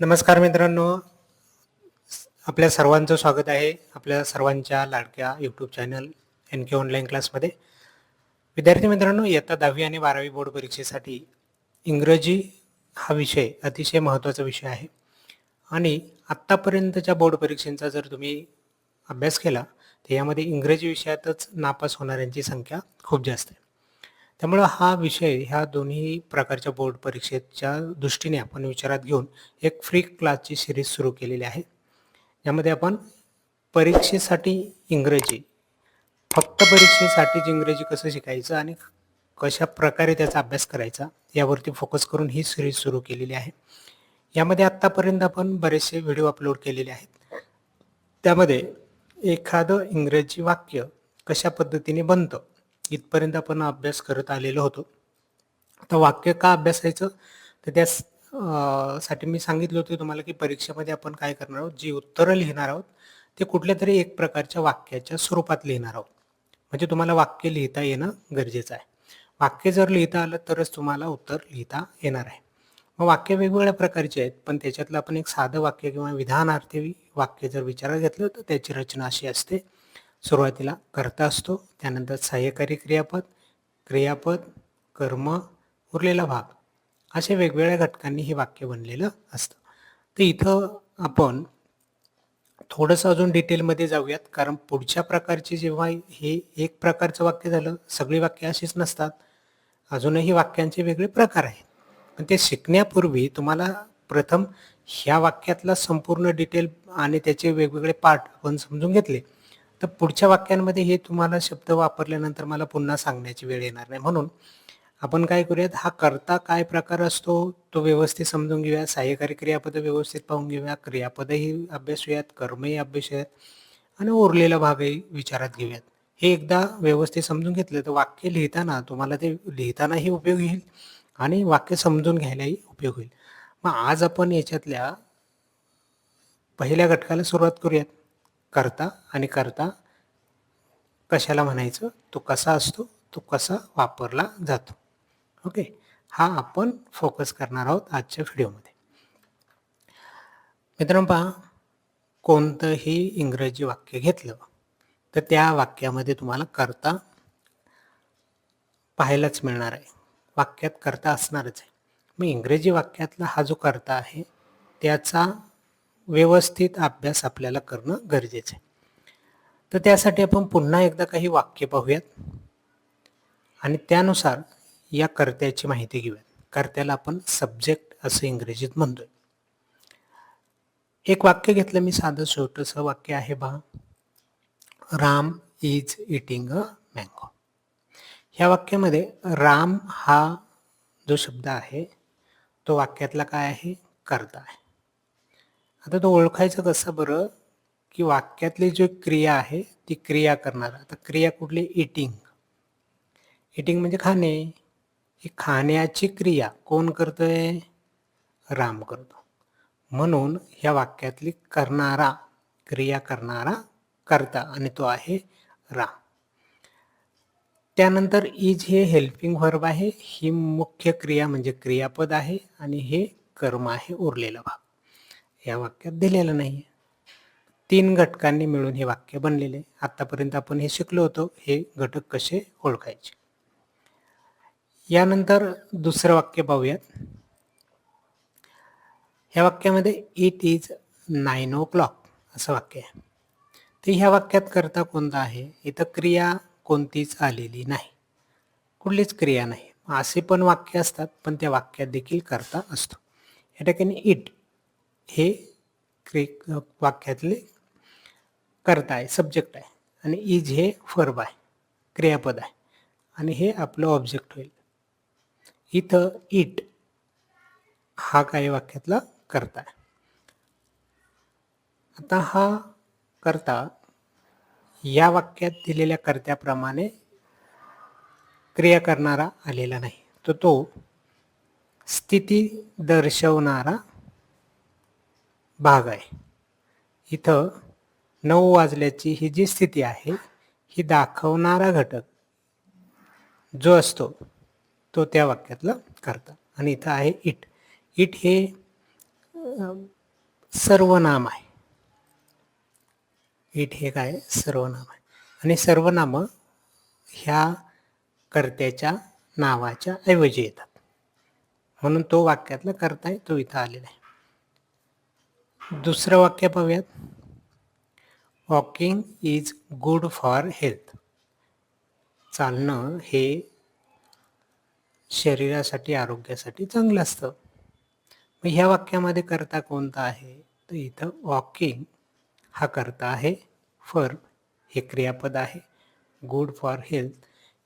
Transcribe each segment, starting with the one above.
नमस्कार मित्रांनो. आपल्या सर्वांचं स्वागत आहे आपल्या सर्वांच्या लाडक्या YouTube channel N K online क्लासमध्ये विद्यार्थी मित्रांनो इयत्ता दहावी आणि बारावी बोर्ड परीक्षेसाठी इंग्रजी हा विषय अतिशय महत्त्वाचा विषय आहे. आणि आत्तापर्यंतच्या बोर्ड परीक्षेचा जर तुम्ही अभ्यास केला तर यामध्ये इंग्रजी विषयातच नापास होणाऱ्यांची संख्या खूप जास्त आहे. त्यामुळं हा विषय ह्या दोन्ही प्रकारच्या बोर्ड परीक्षेच्या दृष्टीने आपण विचारात घेऊन एक फ्री क्लासची सिरीज सुरू केलेली आहे. यामध्ये आपण परीक्षेसाठी इंग्रजी फक्त परीक्षेसाठीच इंग्रजी कसं शिकायचं आणि कशा प्रकारे त्याचा अभ्यास करायचा यावरती फोकस करून ही सिरीज सुरू केलेली आहे. यामध्ये आत्तापर्यंत आपण बरेचसे व्हिडिओ अपलोड केलेले आहेत. त्यामध्ये एखादं इंग्रजी वाक्य कशा पद्धतीने बनतं? इथपर्यंत आपण अभ्यास करत आलेलो होतो. तर वाक्य का अभ्यासायचं? तर त्या साठी मी सांगितलं होतं तुम्हाला की परीक्षेमध्ये आपण काय करणार आहोत? जी उत्तरं लिहिणार आहोत ते कुठल्या तरी एक प्रकारच्या वाक्याच्या स्वरूपात लिहिणार आहोत. म्हणजे तुम्हाला वाक्य लिहिता येणं गरजेचं आहे. वाक्य जर लिहिता आलं तरच तुम्हाला उत्तर लिहिता येणार आहे. मग वाक्य वेगवेगळ्या प्रकारचे आहेत पण त्याच्यातलं आपण एक साधं वाक्य किंवा विधानार्थी वाक्य जर विचारात घेतलं तर त्याची रचना अशी असते. सुरुवातीला करता असतो त्यानंतर सहाय्यकारी क्रियापद क्रियापद कर्म उरलेला भाग असे वेगवेगळ्या घटकांनी हे वाक्य बनलेलं असतं. तर इथं आपण थोडंसं अजून डिटेलमध्ये जाऊयात कारण पुढच्या प्रकारचे जेव्हा हे एक प्रकारचं वाक्य झालं सगळी वाक्य अशीच नसतात. अजूनही वाक्यांचे वेगळे प्रकार आहेत. पण ते शिकण्यापूर्वी तुम्हाला प्रथम ह्या वाक्यातला संपूर्ण डिटेल आणि त्याचे वेगवेगळे पार्ट आपण समजून घेतले. तर पुढच्या वाक्यांमध्ये हे तुम्हाला शब्द वापरल्यानंतर मला पुन्हा सांगण्याची वेळ येणार नाही. म्हणून आपण काय करूयात? हा करता काय प्रकार असतो? तो व्यवस्थित समजून घेऊया. सहाय्यकारी क्रियापद व्यवस्थित पाहून घेऊया. क्रियापदही अभ्यासूयात कर्मही अभ्यासूयात आणि उरलेला भागही विचारात घेऊयात. हे एकदा व्यवस्थित समजून घेतलं तर वाक्य लिहिताना तुम्हाला ते लिहितानाही उपयोग येईल आणि वाक्य समजून घ्यायलाही उपयोग होईल. मग आज आपण याच्यातल्या पहिल्या घटकाला सुरुवात करूयात. करता आणि करता कशाला म्हणायचं? तो कसा असतो? तो कसा वापरला जातो? ओके? हा आपण फोकस करणार आहोत आजच्या व्हिडिओमध्ये मित्रांनो पहा कोणतंही इंग्रजी वाक्य घेतलं तर त्या वाक्यामध्ये तुम्हाला करता पाहायलाच मिळणार आहे. वाक्यात करता असणारच आहे. मग इंग्रजी वाक्यातला हा जो करता आहे त्याचा व्यवस्थित अभ्यास आपल्याला करणं गरजेचं आहे. तर त्यासाठी आपण पुन्हा एकदा काही वाक्य पाहूयात. आणि त्यानुसार या कर्त्याची माहिती घेऊयात. कर्त्याला आपण सब्जेक्ट असं इंग्रजीत म्हणतोय. एक वाक्य घेतलं मी साधं छोटंसं वाक्य आहे बा Ram is eating a mango ह्या वाक्यामध्ये राम हा जो शब्द आहे तो वाक्यातला काय आहे? कर्ता आहे. आता तो ओळखायचं कसं बरं की वाक्यातली जी क्रिया आहे ती क्रिया करणार. आता क्रिया कुठली? इटिंग इटिंग म्हणजे खाणे. ही खाण्याची क्रिया कोण करतोय? राम करतो. म्हणून ह्या वाक्यातली करणारा क्रिया करणारा करता आणि तो आहे राम. त्यानंतर इज हे हेल्पिंग व्हर्ब आहे. ही मुख्य क्रिया म्हणजे क्रियापद आहे आणि हे कर्म आहे उरलेला भाग. या वाक्यात दिलेलं नाही तीन घटकांनी मिळून हे वाक्य बनलेले आत्तापर्यंत आपण हे शिकलो होतो हे घटक कसे ओळखायचे. यानंतर दुसरं वाक्य पाहूयात. ह्या वाक्यामध्ये it is nine o'clock असं वाक्य आहे. तर ह्या वाक्यात करता कोणता आहे? इथं क्रिया कोणतीच आलेली नाही. कुठलीच क्रिया नाही. असे पण वाक्य असतात पण त्या वाक्यात देखील करता असतो. या ठिकाणी इट हे क्रि वाक्यातले करता आहे सब्जेक्ट आहे. आणि इज हे फर्ब आहे क्रियापद आहे. आणि हे आपलं ऑब्जेक्ट होईल. इथं इट हा काय वाक्यातला करता आहे? आता हा करता या वाक्यात दिलेल्या कर्त्याप्रमाणे क्रिया करणारा आलेला नाही. तर तो स्थिती दर्शवणारा भाग आहे. इथं नऊ वाजल्याची ही जी स्थिती आहे ही दाखवणारा घटक जो असतो तो त्या वाक्यातला करता. आणि इथं आहे इट. इट हे सर्वनाम आहे. इट हे काय? सर्वनाम आहे. आणि सर्वनाम ह्या कर्त्याच्या नावाच्या ऐवजी येतात. म्हणून तो वाक्यातला करता तो इथं आलेला आहे. दुसरं वाक्य पाहूयात. Walking is good for health चालणं हे शरीरासाठी आरोग्यासाठी चांगलं असतं. मग ह्या वाक्यामध्ये करता कोणता आहे? तर इथं वॉकिंग हा करता आहे फॉर हे क्रियापद आहे. गुड फॉर हेल्थ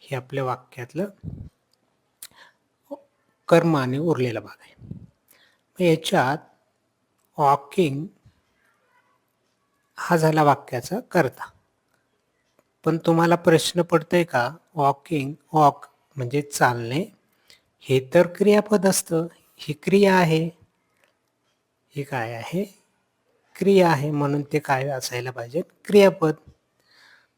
हे आपल्या वाक्यातलं कर्म आणि उरलेला भाग आहे. मग याच्यात वॉकिंग हा झाला वाक्याचा करता. पण तुम्हाला प्रश्न पडतोय का? वॉकिंग वॉक म्हणजे चालणे. हे तर क्रियापद असतं. ही क्रिया आहे. ही काय आहे? क्रिया आहे म्हणून ते काय असायला पाहिजे? क्रियापद.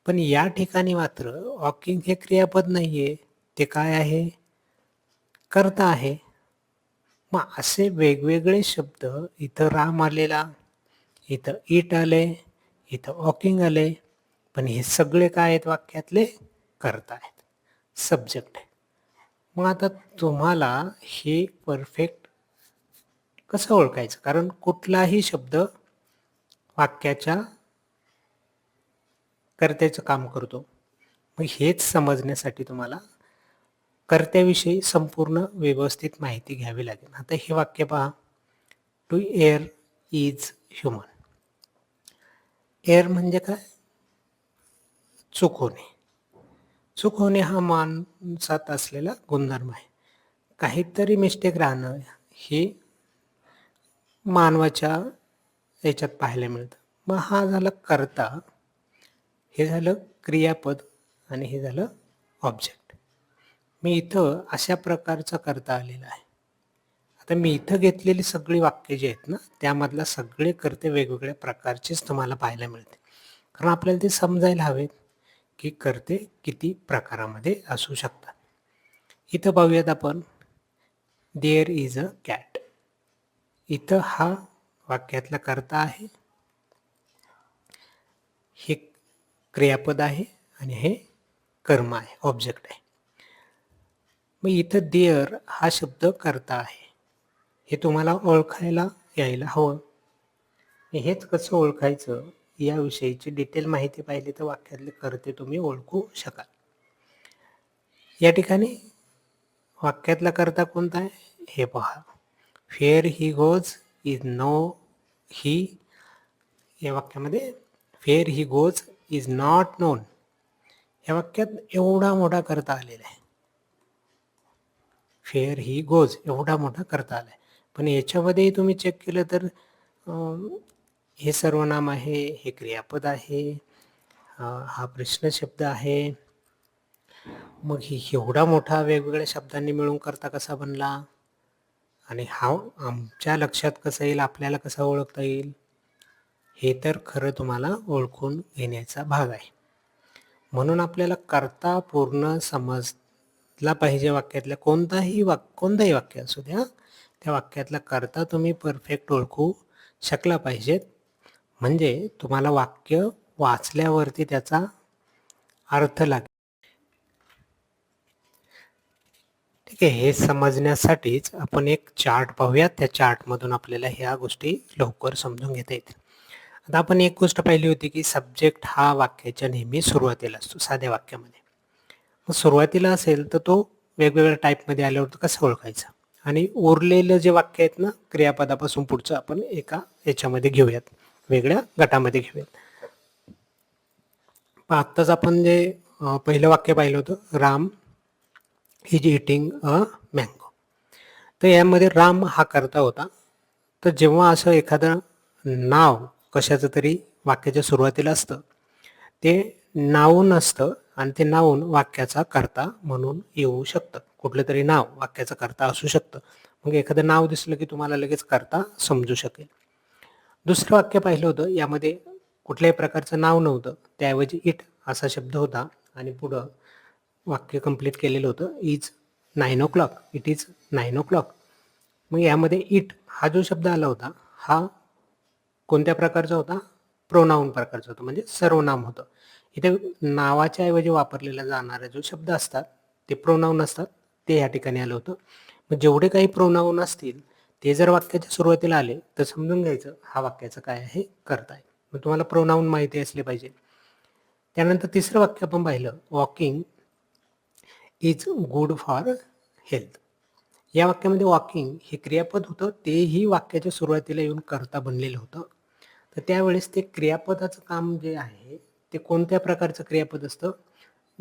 पण या ठिकाणी मात्र वॉकिंग हे क्रियापद नाही आहे ते काय आहे? करता आहे. मग असे वेगवेगळे शब्द इथं राम आलेला इथं इट आले इथं वॉकिंग आले पण हे सगळे काय आहेत वाक्यातले? करता आहेत सब्जेक्ट आहे मग आता तुम्हाला हे परफेक्ट कसं ओळखायचं? कारण कुठलाही शब्द वाक्याच्या कर्त्याचं काम करतो. मग हेच समजण्यासाठी तुम्हाला कर्त्याविषयी संपूर्ण व्यवस्थित माहिती घ्यावी लागेल. आता हे वाक्य पहा. To err is human err म्हणजे काय? चूक होणे. चूक होणे हा माणसात असलेला गुणधर्म आहे. काहीतरी मिस्टेक राहणं हे मानवाच्या याच्यात पाहायला मिळतं. मग हा झाला करता हे झालं क्रियापद आणि हे झालं ऑब्जेक्ट मी इथं अशा प्रकारचा करता आलेला आहे. आता मी इथं घेतलेली सगळी वाक्य जी आहेत ना त्यामधला सगळे करते वेगवेगळ्या प्रकारचेच तुम्हाला पाहायला मिळते. कारण आपल्याला ते समजायला हवेत की करते किती प्रकारामध्ये असू शकतात. इथं पाहूयात आपण देअर इज अ कॅट इथं हा वाक्यातला करता आहे. हे क्रियापद आहे आणि हे कर्म आहे ऑब्जेक्ट आहे. मग इथं देअर हा शब्द करता आहे. हे तुम्हाला ओळखायला यायला हवं. हेच कसं ओळखायचं याविषयीची डिटेल माहिती पाहिली तर वाक्यातले करते तुम्ही ओळखू शकाल. या ठिकाणी वाक्यातला करता कोणता आहे? हे पहा. Where he goes is no he. या वाक्यामध्ये where he goes is not known. या वाक्यात एवढा मोठा करता आलेला आहे. फेअर ही गोज एवढा मोठा करता आलाय. पण याच्यामध्येही तुम्ही चेक केलं तर हे सर्वनाम आहे हे क्रियापद आहे हा प्रश्न शब्द आहे. मग ही एवढा मोठा वेगवेगळ्या शब्दांनी मिळून करता कसा बनला? आणि हा आमच्या लक्षात कसं येईल? आपल्याला कसा ओळखता येईल? हे तर खरं तुम्हाला ओळखून घेण्याचा भाग आहे. म्हणून आपल्याला करता पूर्ण ला पाहिजे वाक्यातल्या कोणताही वाक कोणताही वाक्य असू द्या त्या वाक्यातला करता तुम्ही परफेक्ट ओळखू शकला पाहिजेत. म्हणजे तुम्हाला वाक्य वाचल्यावरती त्याचा अर्थ लागेल. ठीक आहे हे समजण्यासाठीच आपण एक चार्ट पाहूया. त्या चार्टमधून आपल्याला ह्या गोष्टी लवकर समजून घेता येतील. आता आपण एक गोष्ट पाहिली होती की सब्जेक्ट हा वाक्याच्या नेहमी सुरुवातीला असतो साध्या वाक्यामध्ये. मग सुरुवातीला असेल तर तो वेगवेगळ्या टाईपमध्ये आल्यावर कसं ओळखायचा? आणि उरलेलं जे वाक्य आहेत ना क्रियापदापासून पुढचं आपण एका याच्यामध्ये घेऊयात. वेगळ्या गटामध्ये घेऊयात. आत्ताच आपण जे पहिलं वाक्य पाहिलं होतं Ram is eating a mango तर यामध्ये राम हा करता होता. तर जेव्हा असं एखादं नाव कशाचं तरी वाक्याच्या सुरुवातीला असतं ते नाऊन असतं आणि ते नावून वाक्याचा करता म्हणून येऊ शकतं कुठलं तरी नाव वाक्याचा करता असू शकतं. मग एखादं नाव दिसलं की तुम्हाला लगेच करता समजू शकेल. दुसरं वाक्य पाहिलं होतं यामध्ये कुठल्याही प्रकारचं नाव नव्हतं त्याऐवजी इट असा शब्द होता आणि पुढं वाक्य कंप्लीट केलेलं होतं is nine o'clock it is nine o'clock मग यामध्ये इट हा जो शब्द आला होता हा कोणत्या प्रकारचा होता? प्रोनाऊन प्रकारचा होता म्हणजे सर्वनाम होतं. इथे नावाच्या ऐवजी वापरलेला जाणारा जो शब्द असतात ते प्रोनाऊन असतात ते या ठिकाणी आलं होतं. मग जेवढे काही प्रोनाऊन असतील ते जर वाक्याच्या सुरुवातीला आले तर समजून घ्यायचं हा वाक्याचं काय आहे करता मग तुम्हाला प्रोनाऊन माहिती असले पाहिजे. त्यानंतर तिसरं वाक्य आपण पाहिलं walking is good for health या वाक्यामध्ये वॉकिंग हे क्रियापद होतं तेही वाक्याच्या सुरुवातीला येऊन करता बनलेलं होतं. तर त्यावेळेस ते क्रियापदाचं काम जे आहे ते कोणत्या प्रकारचं क्रियापद असतं?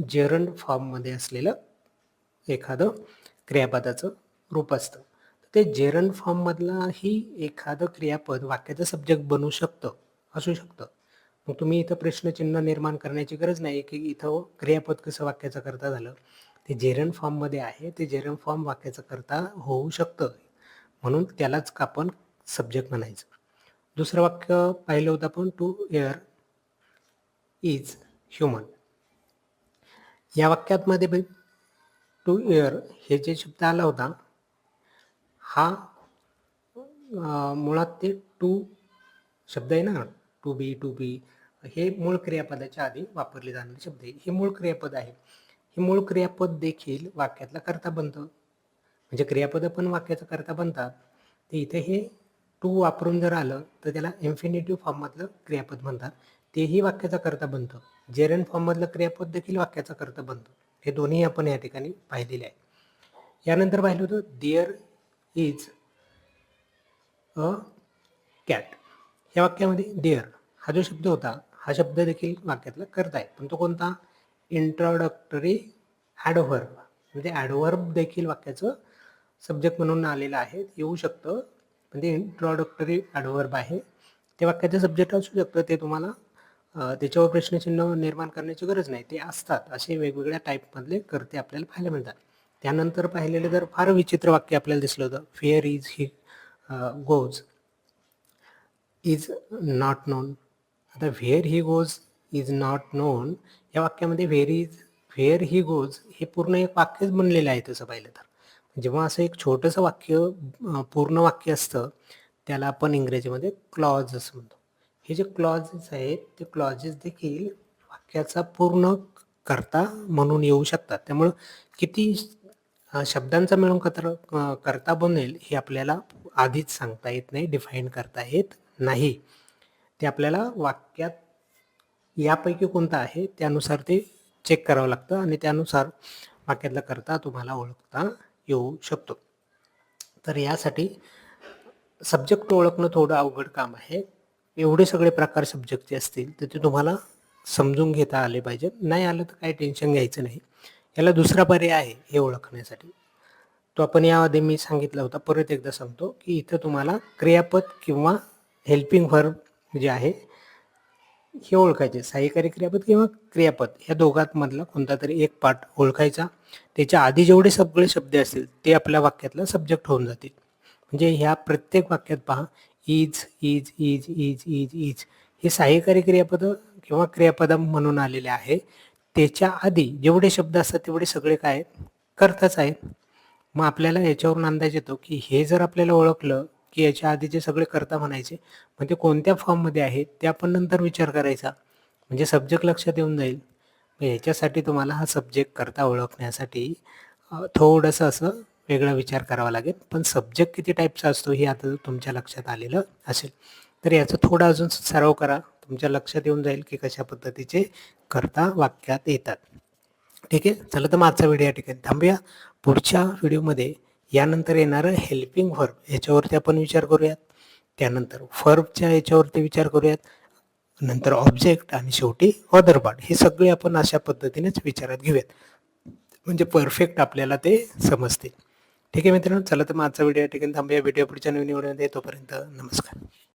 जेरंड फॉर्ममध्ये असलेलं एखादं क्रियापदाचं रूप असतं. ते जेरंड फॉर्ममधलाही एखादं क्रियापद वाक्याचं सब्जेक्ट बनू शकतं असू शकतं. मग तुम्ही इथं प्रश्नचिन्ह निर्माण करण्याची गरज नाही की इथं क्रियापद कसं वाक्याचं करता झालं. ते जेरन फॉर्ममध्ये आहे ते जेरन फॉर्म वाक्याचं करता होऊ शकतं. म्हणून त्यालाच आपण सब्जेक्ट म्हणायचं. दुसरं वाक्य पाहिलं होतं आपण टू एअर इज ह्युमन या वाक्यातमध्ये टू इयर हे जे शब्द आला होता हा मुळात ते टू शब्द आहे ना टू बी टू बी हे मूळ क्रियापदाच्या आधी वापरले जाणारे शब्द आहे. हे मूळ क्रियापद आहे. हे मूळ क्रियापद देखील वाक्यातला करता बनतं. म्हणजे क्रियापद पण वाक्याचं करता बनतात. ते इथे हे टू वापरून जर आलं तर त्याला इन्फिनेटिव्ह फॉर्ममधलं क्रियापद म्हणतात. तेही वाक्याचा करता बनतं. जेरन फॉर्ममधलं क्रियापद देखील वाक्याचा करता बनतं. हे दोन्ही आपण या ठिकाणी पाहिलेले आहे यानंतर पाहिलं होतं देअर इज अ कॅट या वाक्यामध्ये देअर हा जो शब्द होता हा शब्द देखील वाक्यातला करता आहे. पण तो कोणता? इंट्रोडक्टरी ॲडव्हर्ब म्हणजे ॲडव्हर्ब देखील वाक्याचं सब्जेक्ट म्हणून आलेलं आहे. येऊ शकतं. म्हणजे इंट्रोडक्टरी ॲडव्हर्ब आहे. ते वाक्याचं सब्जेक्ट असू शकतं. ते तुम्हाला त्याच्यावर प्रश्नचिन्ह निर्माण करण्याची गरज नाही. ते असतात. असे वेगवेगळ्या टाईपमधले करते आपल्याला पाहायला मिळतात. त्यानंतर पाहिलेलं तर फार विचित्र वाक्य आपल्याला दिसलं होतं. Where is he goes is not known आता where he goes is not known या वाक्यामध्ये where is where he goes हे पूर्ण एक वाक्यच बनलेलं आहे तसं पाहिलं तर. जेव्हा असं एक छोटंसं वाक्य पूर्ण वाक्य असतं त्याला आपण इंग्रजीमध्ये क्लॉज असं म्हणतो. हे जे क्लॉजेस आहेत ते क्लॉजेस देखील वाक्याचा पूर्ण करता म्हणून येऊ शकतात. त्यामुळं किती शब्दांचा मिळून कत्र करता बनेल हे आपल्याला आधीच सांगता येत नाही डिफाईन करता येत नाही. ते आपल्याला वाक्यात यापैकी कोणता आहे त्यानुसार ते चेक करावं लागतं आणि त्यानुसार वाक्यातला करता तुम्हाला ओळखता येऊ शकतो. तर यासाठी सब्जेक्ट ओळखणं थोडं अवघड काम आहे. एवढे सगळे प्रकार सब्जेक्टचे असतील तर ते तुम्हाला समजून घेता आले पाहिजे. नाही आलं तर काही टेन्शन घ्यायचं नाही. याला दुसरा पर्याय आहे हे ओळखण्यासाठी. तो आपण यामध्ये मी सांगितला होता परत एकदा सांगतो की इथं तुम्हाला क्रियापद किंवा हेल्पिंग व्हर्ब जे आहे हे ओळखायचे. सहाय्यकारी क्रियापद किंवा क्रियापद या दोघात मधला कोणता तरी एक पार्ट ओळखायचा. त्याच्या आधी जेवढे सगळे शब्द असतील ते आपल्या वाक्यातला सब्जेक्ट होऊन जातील. म्हणजे ह्या प्रत्येक वाक्यात पहा is is is is is is हे सहाय्यकारी क्रियापद किंवा क्रियापद म्हणून आलेले आहे. त्याच्या आधी जेवढे शब्द असतात तेवढे सगळे काय करताच आहेत. मग आपल्याला याच्यावरून अंदाज येतो की हे जर आपल्याला ओळखलं की याच्या आधी जे सगळे करता म्हणायचे मग ते कोणत्या फॉर्ममध्ये आहेत? ते आपण नंतर विचार करायचा. म्हणजे सब्जेक्ट लक्षात येऊन जाईल. मग याच्यासाठी तुम्हाला हा सब्जेक्ट करता ओळखण्यासाठी थोडंसं असं वेगळा विचार करावा लागेल. पण सब्जेक्ट किती टाईपचा असतो हे आता तुमच्या लक्षात आलेलं असेल. तर याचं थोडं अजून सराव करा. तुमच्या लक्षात येऊन जाईल की कशा पद्धतीचे करता वाक्यात येतात. ठीक आहे? चला तर आजचा व्हिडिओ या ठिकाणी थांबूया. पुढच्या व्हिडिओमध्ये यानंतर येणारं हेल्पिंग व्हर्ब याच्यावरती आपण विचार करूयात. त्यानंतर फर्बच्या याच्यावरती विचार करूयात. नंतर ऑब्जेक्ट आणि शेवटी अदर पार्ट हे सगळे आपण अशा पद्धतीनेच विचारात घेऊयात. म्हणजे परफेक्ट आपल्याला ते समजतील. ठीक आहे मित्रांनो चला तर मग माझा व्हिडिओ या ठिकाणी थांबूया. व्हिडिओ पुढच्या नवीन व्हिडिओमध्ये तोपर्यंत नमस्कार.